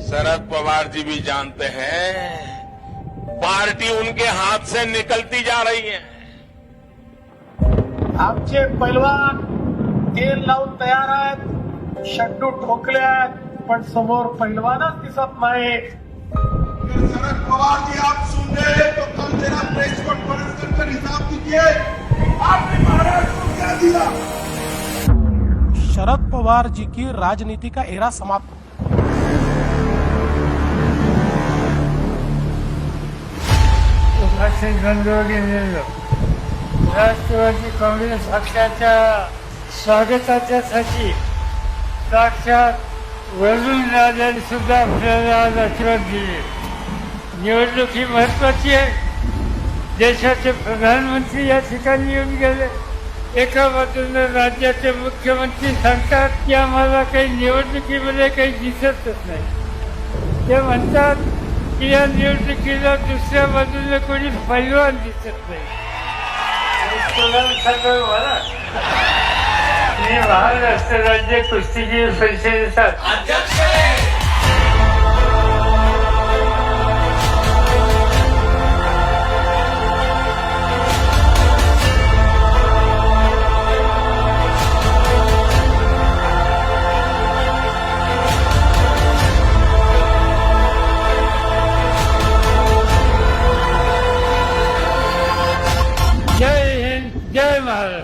शरद पवार जी भी जानते हैं पार्टी उनके हाथ से निकलती जा रही है। आमचे पैलवान तेल लावून तयार आहेत शड्डू ठोकले आहेत पण समोर पैलवानच दिसत नाही शरद पवार जी आप सुन रहे हैं तो कल जरा प्रेस कॉन्फ्रेंस कर कर हिसाब दीजिए। आपने महाराष्ट्र को क्या दिया? शरद पवार जी की राजनीति का एरा समाप्त। असे गंधर्व राष्ट्रवादी काँग्रेस पक्षाच्या स्वागताच्यासाठी साक्षात वरून राजाने सुद्धा आपल्याला आज आशीर्वाद दिले. निवडणूक ही महत्वाची आहे. देशाचे प्रधानमंत्री या ठिकाणी येऊन गेले. एका बाजूने राज्याचे मुख्यमंत्री सांगतात की आम्हाला काही निवडणुकीमध्ये काही दिसतच नाही. ते म्हणतात या निवडणुकीला दुसऱ्या बाजूला कोणी पैलवान दिसत नाही. तुला सांगावं मला मी महाराष्ट्र राज्य कुस्तीगीर परिषदेचा chơi mà.